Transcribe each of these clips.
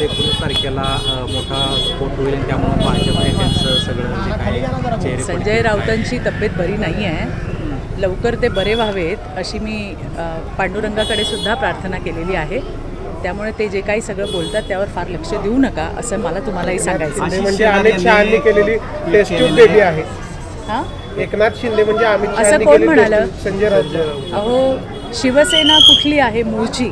तारखेला अ, मोठा स्फोट होईल त्यामुळे भाजप नेत्यांचं सगळं जे काही चेहरे संजय राऊतांची तब्येत बरी नाही आहे. लवकर ते बरे व्हावेत अशी मी पांडुरंगाकडे सुद्धा प्रार्थना केलेली आहे. त्यामुळे ते जे काही सगळं बोलतात त्यावर फार लक्ष देऊ नका असं मला तुम्हालाही सांगायचं म्हणजे अमित शहानी केलेली टेस्ट ट्यूब बेबी आहे. हां? एकनाथ शिंदे म्हणजे अमित असं कोण केलेली म्हणालं? संजय राऊत. अहो शिवसेना कुठली आहे मूळची?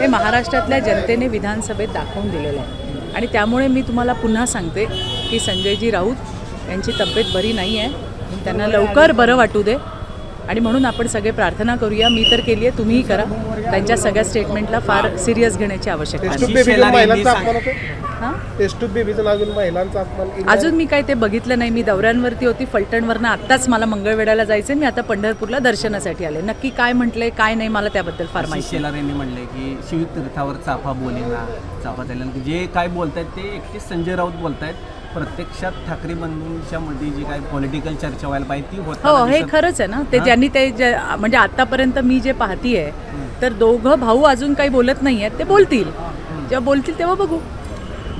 हे महाराष्ट्रातल्या जनतेने विधानसभेत दाखवून दिलेलं आहे. आणि त्यामुळे मी तुम्हाला पुन्हा सांगते की संजयजी राऊत यांची तब्येत बरी नाही आहे. त्यांना लवकर बरं वाटू दे. आणि म्हणून आपण सगळे प्रार्थना करूया. मी तर केली आहे तुम्हीही करा. त्यांच्या सगळ्या स्टेटमेंटला फार सिरियस घेण्याची आवश्यकता टेस्ट अजून महिलांचा अपमान केला. अजून मी काय ते बघितलं नाही. मी दौऱ्यांवरती होती फलटणवरनं आत्ताच मला मंगळवेढ्याला जायचं मी आता पंढरपूरला दर्शनासाठी आले. नक्की काय म्हटलंय काय नाही मला त्याबद्दल फार माहिती नाही. शेलार यांनी म्हणले की शिवतीर्थावर चाफा बोलेना चाफा चालेल जे काय बोलतायत ते एकटे संजय राऊत बोलतायत. प्रत्यक्षात ठाकरे बंधूंच्या मध्ये जी काय पॉलिटिकल चर्चा व्हायला पाहिजे ती होत हो हे खरंच आहे ना. ते ज्यांनी ते म्हणजे आतापर्यंत मी जे पाहतीये तर दोघं भाऊ अजून काही बोलत नाही आहेत ते बोलतील. जेव्हा बोलतील तेव्हा बघू.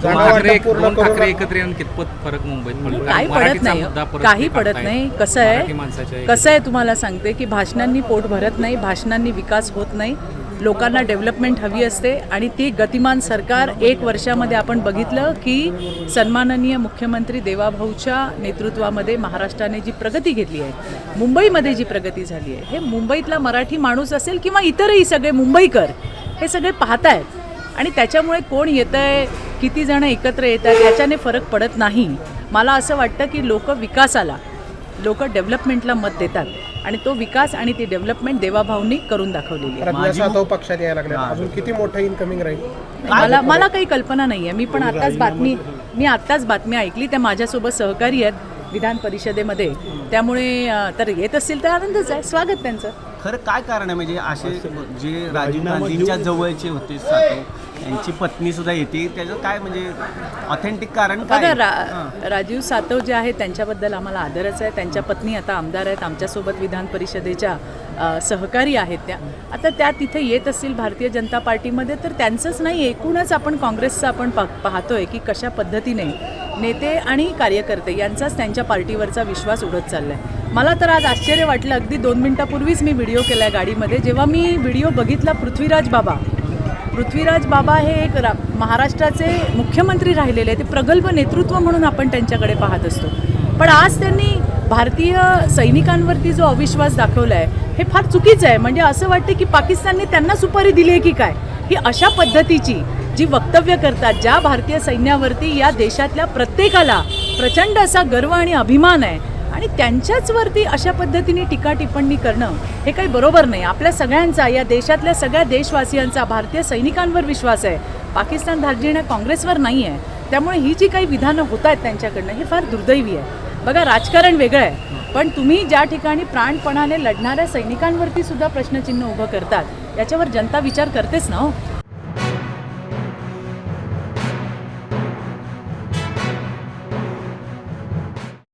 ठाकरे दोन ठाकरे एकत्र येऊन कितपत फरक मुंबईत काही पडत नाही काही पडत. नाही. कसं आहे? कसं आहे तुम्हाला सांगते की भाषणांनी पोट भरत नाही भाषणांनी विकास होत नाही. लोकांना डेव्हलपमेंट हवी असते आणि ती गतिमान सरकार एक वर्षामध्ये आपण बघितलं की सन्माननीय मुख्यमंत्री देवाभाऊच्या नेतृत्वामध्ये महाराष्ट्राने जी प्रगती घेतली आहे मुंबईमध्ये जी प्रगती झाली आहे हे मुंबईतला मराठी माणूस असेल किंवा इतरही सगळे मुंबईकर हे सगळे पाहतायत. आणि त्याच्यामुळे कोण येतं आहे किती जण एकत्र येत आहेत याच्याने फरक पडत नाही. मला असं वाटतं की लोक विकासाला लोक डेव्हलपमेंटला मत देतात आणि तो विकास आणि ती डेव्हलपमेंट देवाभाऊंनी करून दाखवलेली आहे. पक्षात यायला अजून किती मोठं इन्कमिंग राहील? मला मला काही कल्पना नाही आहे मी पण आत्ताच बातमी मी आत्ताच बातमी ऐकली. त्या माझ्यासोबत सहकारी आहेत विधान परिषदेमध्ये. त्यामुळे तर येत असतील तर आनंदच आहे. स्वागत त्यांचं. खरं काय कारण आहे? म्हणजे असे जे राजीव गांधींच्या जवळचे होते यांची पत्नी सुद्धा येते. त्याचं काय म्हणजे ऑथेंटिक कारण काय? आहे? रा राजीव सातव जे आहेत त्यांच्याबद्दल आम्हाला आदरच आहे. त्यांच्या पत्नी आता आमदार आहेत. आमच्यासोबत विधान परिषदेच्या सहकारी आहेत त्या. आता त्या तिथे येत असतील भारतीय जनता पार्टीमध्ये तर त्यांचंच नाही एकूणच आपण काँग्रेसचं आपण पा पाहतोय की कशा पद्धतीने नेते आणि कार्यकर्ते यांचाच त्यांच्या पार्टीवरचा विश्वास उडत चाललाय. मला तर आज आश्चर्य वाटलं. अगदी दोन मिनिटापूर्वीच मी व्हिडिओ केला गाडीमध्ये. जेव्हा मी व्हिडिओ बघितला पृथ्वीराज बाबा पृथ्वीराज बाबा हे एक रा महाराष्ट्राचे मुख्यमंत्री राहिलेले आहेत. ते प्रगल्भ नेतृत्व म्हणून आपण त्यांच्याकडे पाहत असतो. पण आज त्यांनी भारतीय सैनिकांवरती जो अविश्वास दाखवला आहे हे फार चुकीचं आहे. म्हणजे असं वाटतं की पाकिस्तानने त्यांना सुपारी दिली आहे की काय? ही अशा पद्धतीची जी वक्तव्य करतात ज्या भारतीय सैन्यावरती या देशातल्या प्रत्येकाला प्रचंड असा गर्व आणि अभिमान आहे आणि त्यांच्याचवरती अशा पद्धतीने टीका टिप्पणी करणं हे काही बरोबर नाही. आपल्या सगळ्यांचा या देशातल्या सगळ्या देशवासियांचा भारतीय सैनिकांवर विश्वास आहे. पाकिस्तान धार्जिण्या काँग्रेसवर नाही आहे त्यामुळे ही जी काही विधानं होत आहेत त्यांच्याकडनं हे फार दुर्दैवी आहे. बघा राजकारण वेगळं आहे. पण तुम्ही ज्या ठिकाणी प्राणपणाने लढणाऱ्या सैनिकांवरती सुद्धा प्रश्नचिन्ह उभं करतात याच्यावर जनता विचार करतेच ना हो?